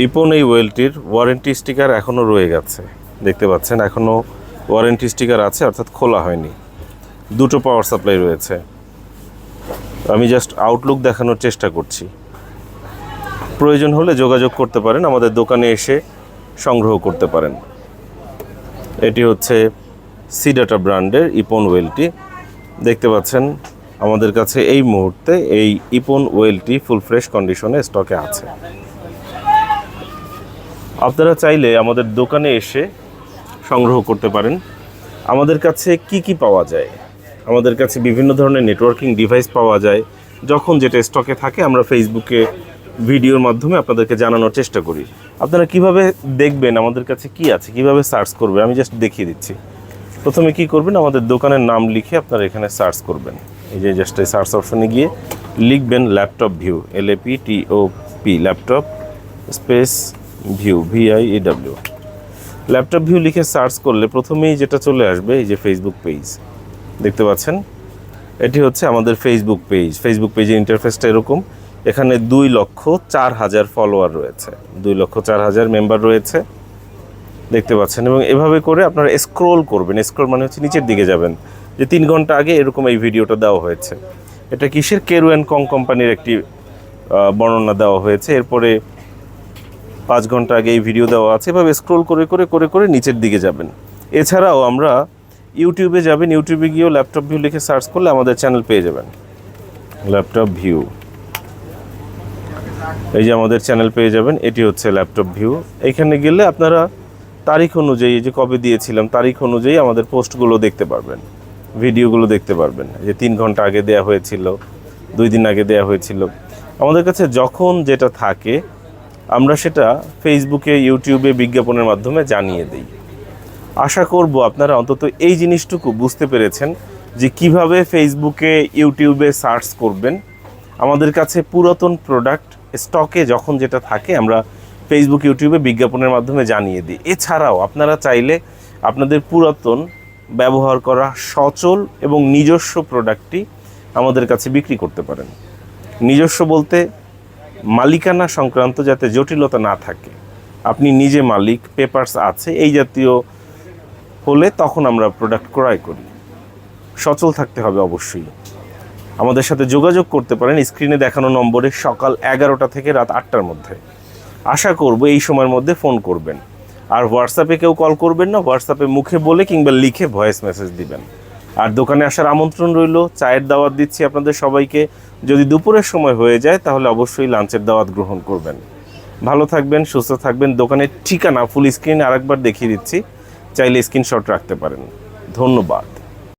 ইপন এই ওয়েলটির warranty sticker এখনও রয়ে গেছে। দেখতে পাচ্ছেন, এখনও ওয়ারেন্টি স্টিকার আছে, অর্থাৎ খোলা হয়নি। দুটো পাওয়ার সাপ্লাই রয়েছে। আমি জাস্ট আউটলুক দেখানোর চেষ্টা করছি। প্রয়োজন হলে যোগাযোগ করতে পারেন, আমাদের দোকানে এসে সংগ্রহ করতে পারেন। এটি হচ্ছে সিডাটা ব্র্যান্ডের ইপন ওয়েলটি। দেখতে পাচ্ছেন, আমাদের কাছে এই মুহূর্তে এই ইপন ওয়েলটি ফুল ফ্রেশ কন্ডিশনে স্টকে আছে। আপনারা চাইলে আমাদের দোকানে এসে সংগ্রহ করতে পারেন। আমাদের কাছে কি কি পাওয়া যায়? আমাদের কাছে বিভিন্ন ধরনের নেটওয়ার্কিং ডিভাইস পাওয়া যায়। যখন যেটা স্টকে থাকে, আমরা ফেসবুকে ভিডিওর মাধ্যমে আপনাদেরকে জানানোর চেষ্টা করি। আপনারা কীভাবে দেখবেন আমাদের কাছে কি আছে? কীভাবে সার্চ করবেন আমি জাস্ট দেখিয়ে দিচ্ছি। প্রথমে কি করবেন? আমাদের দোকানের নাম লিখে আপনারা এখানে সার্চ করবেন। এই যে জাস্ট এই সার্চ অপশনে গিয়ে লিখবেন laptop view L A P T O P laptop space view V I A W laptop view লিখে সার্চ করলে প্রথমেই যেটা চলে আসবে, এই যে ফেসবুক পেজ দেখতে পাচ্ছেন? এটি হচ্ছে আমাদের ফেসবুক পেজ ফেসবুক পেজের ইন্টারফেসটা এরকম। এখানে দুই লক্ষ চার হাজার ফলোয়ার রয়েছে। দুই লক্ষ চার হাজার মেম্বার রয়েছে। দেখতে পাচ্ছেন? এবং এভাবে করে আপনারা স্ক্রোল করবেন। স্ক্রোল মানে হচ্ছে নিচের দিকে যাবেন। যে তিন ঘণ্টা আগে এরকম এই ভিডিওটা দেওয়া হয়েছে। এটা কিসের? কেরু অ্যান্ড কং কোম্পানির একটি বর্ণনা দেওয়া হয়েছে। এরপরে পাঁচ ঘণ্টা আগে এই ভিডিও দেওয়া আছে। এভাবে স্ক্রোল করে করে করে করে নিচের দিকে যাবেন। এছাড়াও আমরা ইউটিউবে যাবেন। ইউটিউবে গিয়েও ল্যাপটপ ভিউ লিখে সার্চ করলে আমাদের চ্যানেল পেয়ে যাবেন। ল্যাপটপ ভিউ এই যে আমাদের চ্যানেল পেয়ে যাবেন। এটি হচ্ছে ল্যাপটপ ভিউ এখানে গেলে আপনারা তারিখ অনুযায়ী যে কবে দিয়েছিলাম, তারিখ অনুযায়ী আমাদের পোস্টগুলো দেখতে পারবেন। ভিডিওগুলো দেখতে পারবেন। যে তিন ঘণ্টা আগে দেয়া হয়েছিল, দুই দিন আগে দেয়া হয়েছিল। আমাদের কাছে যখন যেটা থাকে আমরা সেটা ফেসবুকে ইউটিউবে বিজ্ঞাপনের মাধ্যমে জানিয়ে দিই। আশা করব আপনারা অন্তত এই জিনিসটুকু বুঝতে পেরেছেন যে কীভাবে ফেসবুকে ইউটিউবে সার্চ করবেন। আমাদের কাছে পুরাতন প্রোডাক্ট স্টকে যখন যেটা থাকে, আমরা ফেসবুক ইউটিউবে বিজ্ঞাপনের মাধ্যমে জানিয়ে দিই। এছাড়াও আপনারা চাইলে আপনাদের পুরাতন ব্যবহার করা সচল এবং নিজস্ব প্রোডাক্টটি আমাদের কাছে বিক্রি করতে পারেন। নিজস্ব বলতে মালিকানা সংক্রান্ত যাতে জটিলতা না থাকে। আপনি নিজে মালিক পেপারস আছে, এই জাতীয় হলে তখন আমরা প্রোডাক্ট ক্রয় করি। সচল থাকতে হবে অবশ্যই। আমাদের সাথে যোগাযোগ করতে পারেন স্ক্রিনে দেখানো নম্বরে সকাল এগারোটা থেকে রাত আটটার মধ্যে। আশা করব এই সময়ের মধ্যে ফোন করবেন। আর হোয়াটসঅ্যাপে কেউ কল করবেন না হোয়াটসঅ্যাপে মুখে বলে কিংবা লিখে ভয়েস মেসেজ দিবেন। আর দোকানে আসার আমন্ত্রণ রইল, চায়ের দাওয়াত দিচ্ছি আপনাদের সবাইকে। যদি দুপুরের সময় হয়ে যায়, তাহলে অবশ্যই লাঞ্চের দাওয়াত গ্রহণ করবেন। ভালো থাকবেন, সুস্থ থাকবেন। দোকানের ঠিকানা ফুল স্ক্রিন আরেকবার দেখিয়ে দিচ্ছি। চাইলে স্ক্রিনশট রাখতে পারেন। ধন্যবাদ।